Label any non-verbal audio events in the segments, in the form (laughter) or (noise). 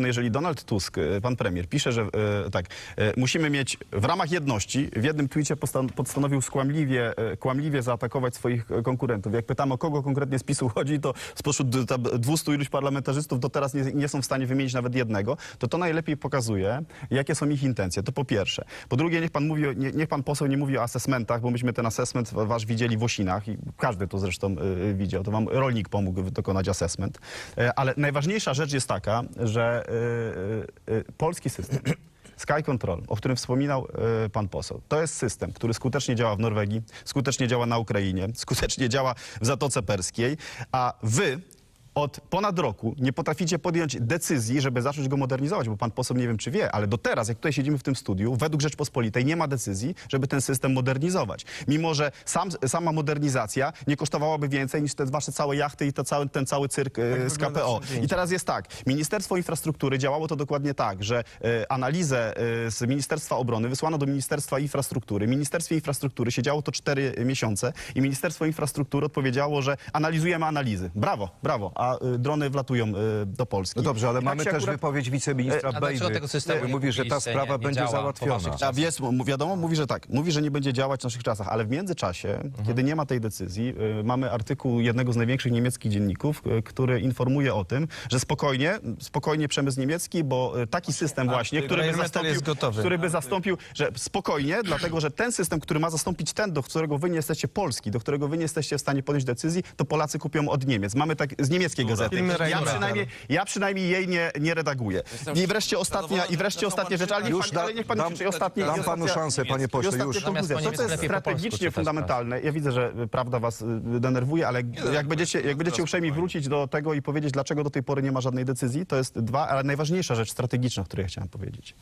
No jeżeli Donald Tusk, e, pan premier, pisze, że e, tak, e, musimy mieć w ramach jedności, w jednym postan- postanowił skłamliwie, e, kłamliwie zaatakować swoich e, konkurentów. Jak pytamy, o kogo konkretnie z PiSu chodzi, to spośród d- tam 200 iluś parlamentarzystów do teraz nie, nie są w stanie wymienić nawet jednego, to to najlepiej pokazuje, jakie są ich intencje. To po pierwsze. Po drugie, niech pan, mówi, nie, niech pan poseł nie mówi o assessmentach, bo myśmy ten assessment wasz widzieli w Osinach i każdy to zresztą e, widział. To wam rolnik pomógł dokonać assessment. E, Ale najważniejsza rzecz jest taka, że e, e, e, polski system (clears throat) Sky Control, o którym wspominał e, pan poseł, to jest system, który skutecznie działa w Norwegii, skutecznie działa na Ukrainie, (laughs) skutecznie działa w Zatoce Perskiej, a wy od ponad roku nie potraficie podjąć decyzji, żeby zacząć go modernizować, bo pan poseł nie wiem, czy wie, ale do teraz, jak tutaj siedzimy w tym studiu, według Rzeczpospolitej nie ma decyzji, żeby ten system modernizować. Mimo, że sam, sama modernizacja nie kosztowałaby więcej niż te wasze całe jachty i to cały, ten cały cyrk e, z wygląda KPO. I teraz jest tak, Ministerstwo Infrastruktury działało to dokładnie tak, że e, analizę e, z Ministerstwa Obrony wysłano do Ministerstwa Infrastruktury. Ministerstwie Infrastruktury siedziało to 4 miesiące i Ministerstwo Infrastruktury odpowiedziało, że analizujemy analizy. Brawo, brawo, a e, drony wlatują e, do Polski. No dobrze, ale tak mamy się też akurat- wypowiedź wiceministra A dlaczego Bejdy, tego systemu który nie mówi, że ta kupiliście, sprawa nie- nie będzie działa po załatwiona. A jest, m- wiadomo, mówi, że tak. Mówi, że nie będzie działać w naszych czasach, ale w międzyczasie, Mhm. kiedy nie ma tej decyzji, y, mamy artykuł jednego z największych niemieckich dzienników, y, który informuje o tym, że spokojnie, spokojnie przemysł niemiecki, bo y, taki system właśnie, który by, Rheinmetall zastąpił, jest gotowy. który by zastąpił, że spokojnie, dlatego, że ten system, który ma zastąpić ten, do którego wy nie jesteście Polski, do którego wy nie jesteście w stanie podjąć decyzji, to Polacy kupią od Niemiec. Mamy tak z niemieckiej gazety. Firmy Ja przynajmniej, ja przynajmniej jej nie, nie redaguję. I wreszcie ostatnia, i wreszcie ostatnia rzecz, ale niech Już pan, ale niech pan dam- krzyczy. Ostatnia- dam panu szansę, panie pośle, już. Zamiast To, co jest strategicznie czytać fundamentalne, ja widzę, że y, prawda was y, denerwuje, ale jak będziecie, jak będziecie uprzejmi wrócić do tego i powiedzieć, dlaczego do tej pory nie ma żadnej decyzji, to jest dwa, ale najważniejsza rzecz strategiczna, o której ja chciałem powiedzieć.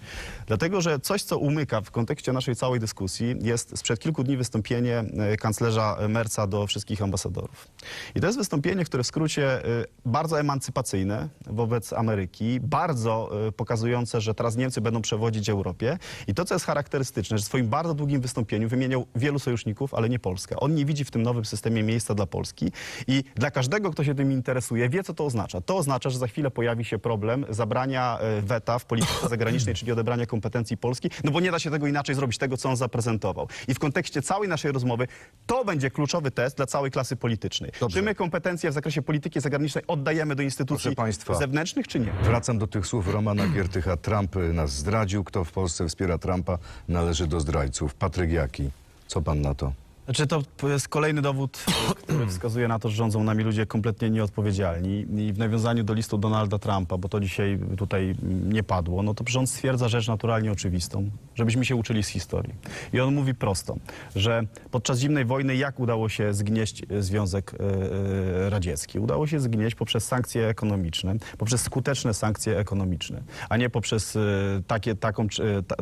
Dlatego, że coś, co umyka w kontekście naszej całej dyskusji, jest sprzed kilku dni wystąpienie y, kanclerza Merca do wszystkich ambasadorów. I to jest wystąpienie, które w skrócie y, bardzo emancypacyjne wobec Ameryki, bardzo y, pokazujące, że teraz Niemcy będą przewodzić Europie. I to, co jest charakterystyczne, że w swoim bardzo długim wystąpieniu wymieniał wielu sojuszników, ale nie Polskę. On nie widzi w tym nowym systemie miejsca dla Polski i dla każdego, kto się tym interesuje, wie, co to oznacza. To oznacza, że za chwilę pojawi się problem zabrania y, weta w polityce (laughs) zagranicznej, czyli odebrania kompetencji Polski, no bo nie da się tego inaczej zrobić, tego, co on zaprezentował. I w kontekście całej naszej rozmowy to będzie kluczowy test dla całej klasy politycznej. Dobrze. Czy my kompetencje w zakresie polityki zagranicznej oddajemy do instytucji Proszę państwa. zewnętrznych, czy nie? Wracam do tych słów Romana Giertycha. Trump nas zdradził. Kto w Polsce wspiera Trumpa, należy do zdrajców. Patryk Jaki. Co pan na to? Znaczy to jest kolejny dowód, który (clears throat) wskazuje na to, że rządzą nami ludzie kompletnie nieodpowiedzialni. I w nawiązaniu do listu Donalda Trumpa, bo to dzisiaj tutaj nie padło, no to rząd stwierdza rzecz naturalnie oczywistą, żebyśmy się uczyli z historii. I on mówi prosto, że podczas zimnej wojny jak udało się zgnieść e, Związek e, e, Radziecki? Udało się zgnieść poprzez sankcje ekonomiczne, poprzez skuteczne sankcje ekonomiczne, a nie poprzez e, takie, taką,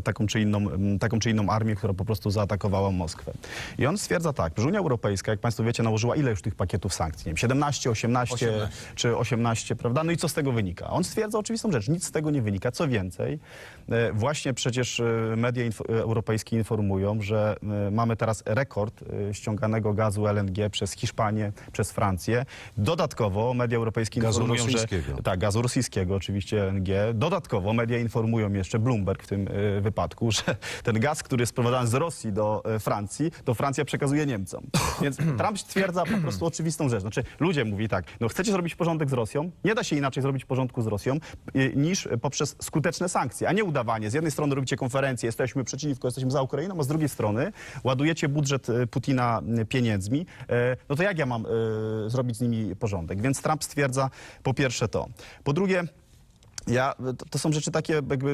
taką, czy inną, taką czy inną armię, która po prostu zaatakowała Moskwę. I on stwierdza tak, że Unia Europejska, jak Państwo wiecie, nałożyła ile już tych pakietów sankcji? Nie wiem, 17, 18, 18. czy 18, prawda? No i co z tego wynika? On stwierdza oczywistą rzecz, nic z tego nie wynika. Co więcej, e, właśnie przecież e, media inf- e, europejskie informują, że mamy teraz rekord ściąganego gazu LNG przez Hiszpanię, przez Francję. Dodatkowo media europejskie Gazu informują, rosyjskiego. że... Tak, gazu rosyjskiego, oczywiście LNG. Dodatkowo media informują jeszcze, Bloomberg w tym wypadku, (laughs) że ten gaz, który jest sprowadzany z Rosji do Francji, to Francja przekazuje Niemcom. Więc (clears throat) Trump stwierdza po prostu oczywistą rzecz. Znaczy, ludzie mówi tak, no chcecie zrobić porządek z Rosją? Nie da się inaczej zrobić porządku z Rosją y, niż poprzez skuteczne sankcje, a nie udawanie. Z jednej strony robicie konferencję, jesteśmy przeciwko, jesteśmy za Ukrainą, a z drugiej strony ładujecie budżet y, Putina y, pieniędzmi. No to jak ja mam y, zrobić z nimi porządek? Więc Trump stwierdza po pierwsze to. Po drugie, ja, to, to są rzeczy takie jakby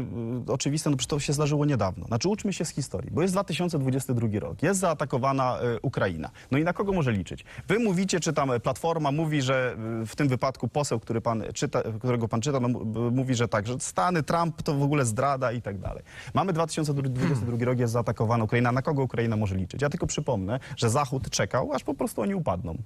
y, oczywiste, no przecież to się zdarzyło niedawno. Znaczy uczmy się z historii, bo jest 2022 rok, jest zaatakowana y, Ukraina. No i na kogo może liczyć? Wy mówicie, czy tam Platforma mówi, że y, w tym wypadku poseł, który pan czyta, którego pan czyta, no, mówi, że tak, że Stany, Trump to w ogóle zdrada i tak dalej. Mamy 2022 rok, jest zaatakowana Ukraina. Na kogo Ukraina może liczyć? Ja tylko przypomnę, że Zachód czekał, aż po prostu oni upadną.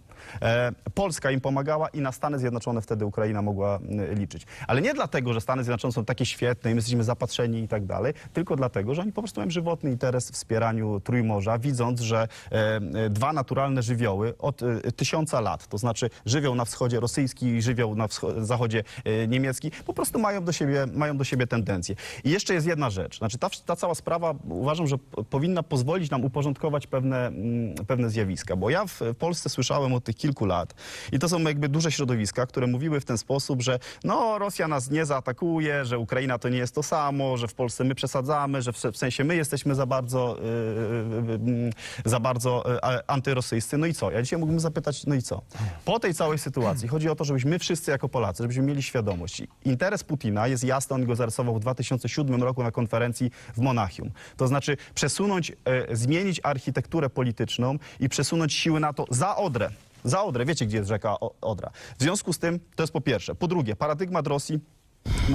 E, Polska im pomagała i na Stany Zjednoczone wtedy Ukraina mogła liczyć. Ale nie dlatego, że Stany Zjednoczone są takie świetne i my jesteśmy zapatrzeni i tak dalej, tylko dlatego, że oni po prostu mają żywotny interes w wspieraniu Trójmorza, widząc, że e, e, dwa naturalne żywioły od e, tysiąca lat, to znaczy żywioł na wschodzie rosyjski i żywioł na zachodzie niemiecki, po prostu mają do siebie, mają do siebie tendencje. I jeszcze jest jedna rzecz, znaczy ta, ta cała sprawa uważam, że powinna pozwolić nam uporządkować pewne, mm, pewne zjawiska, bo ja w Polsce słyszałem od tych kilku lat i to są jakby duże środowiska, które mówiły w ten sposób, że no Rosja nas nie zaatakuje, że Ukraina to nie jest to samo, że w Polsce my przesadzamy, że w, se- w sensie my jesteśmy za bardzo, yy, yy, yy, za bardzo antyrosyjscy. No i co? Ja dzisiaj mógłbym zapytać, no i co? Po tej całej sytuacji chodzi o to, żebyśmy my wszyscy jako Polacy, żebyśmy mieli świadomość. Interes Putina jest jasny, on go zarysował w 2007 roku na konferencji w Monachium. To znaczy przesunąć, e, zmienić architekturę polityczną i przesunąć siły NATO za Odrę. Za Odrę. Wiecie, gdzie jest rzeka Odra. W związku z tym, to jest po pierwsze. Po drugie, paradygmat Rosji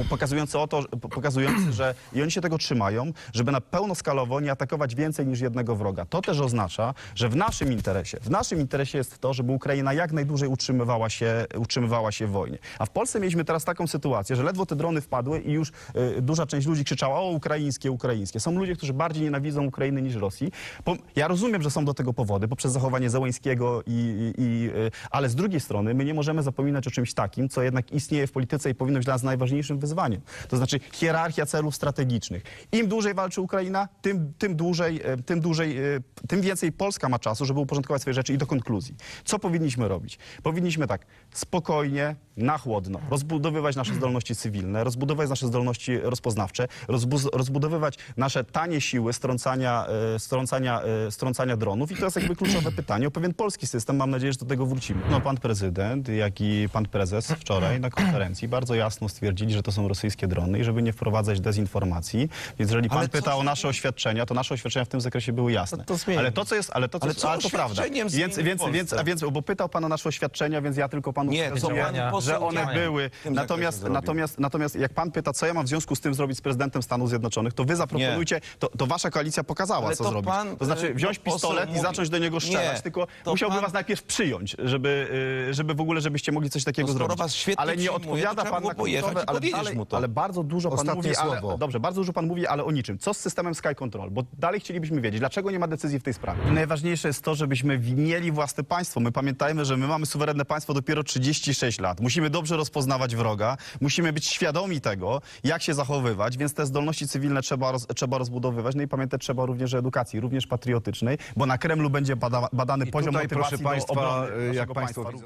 pokazujący o to, pokazujący, że i oni się tego trzymają, żeby na pełnoskalowo nie atakować więcej niż jednego wroga. To też oznacza, że w naszym interesie, w naszym interesie jest to, żeby Ukraina jak najdłużej utrzymywała się, utrzymywała się w wojnie. A w Polsce mieliśmy teraz taką sytuację, że ledwo te drony wpadły i już y, duża część ludzi krzyczała o ukraińskie, ukraińskie. Są ludzie, którzy bardziej nienawidzą Ukrainy niż Rosji. Ja rozumiem, że są do tego powody poprzez zachowanie Zełańskiego i, i, y, ale z drugiej strony my nie możemy zapominać o czymś takim, co jednak istnieje w polityce i powinno być dla nas najważniejszym wyzwaniem. To znaczy hierarchia celów strategicznych. Im dłużej walczy Ukraina, tym, tym dłużej, e, tym dłużej, e, tym więcej Polska ma czasu, żeby uporządkować swoje rzeczy i do konkluzji. Co powinniśmy robić? Powinniśmy tak spokojnie, na chłodno, rozbudowywać nasze zdolności cywilne, rozbudowywać nasze zdolności rozpoznawcze, rozbuz- rozbudowywać nasze tanie siły strącania, e, strącania, e, strącania dronów i to jest jakby kluczowe pytanie o pewien polski system. Mam nadzieję, że do tego wrócimy. No, pan prezydent, jak i pan prezes wczoraj na konferencji bardzo jasno stwierdzili, że to są rosyjskie drony i żeby nie wprowadzać dezinformacji. Więc jeżeli pan Ale pyta o nasze oświadczenia, to nasze oświadczenia w tym zakresie były jasne. To- to zmieni. ale to, co jest, ale to, co, Ale jest, co ale to prawda. Więc, więc, więc, a więc, bo pytał pan o nasze oświadczenia, więc ja tylko panu Nie, przekazuję, to że one były. tym Natomiast, zakresie natomiast, natomiast jak pan pyta, co ja mam w związku z tym zrobić z prezydentem Stanów Zjednoczonych, to wy zaproponujcie, to, to wasza koalicja pokazała, Ale co to zrobić. pan, to znaczy e, wziąć poseł pistolet i mówi- zacząć do niego strzelać, Nie, tylko to musiałby pan- was najpierw przyjąć, żeby, y, żeby w ogóle, żebyście mogli coś takiego No skoro zrobić. was świetnie ale nie przyjmuje, odpowiada trzeba pan było na pojechać kluczowe, i ale, powiedzieć dalej, mu to. ale bardzo dużo pan Ostatnie mówi, ale, słowo. dobrze, bardzo dużo pan mówi, ale o niczym. Co z systemem Sky Control? Bo dalej chcielibyśmy wiedzieć, dlaczego nie ma decyzji w tej sprawie. Najważniejsze jest to, żebyśmy mieli własne państwo. My pamiętajmy, że my mamy suwerenne państwo dopiero 36 lat. Musimy dobrze rozpoznawać wroga, musimy być świadomi tego, jak się zachowywać, więc te zdolności cywilne trzeba, roz, trzeba rozbudowywać. No i pamiętać trzeba również o edukacji, również patriotycznej, bo na Kremlu będzie bada, badany I poziom tutaj, motywacji proszę do państwa, obrony jak państwo widzą...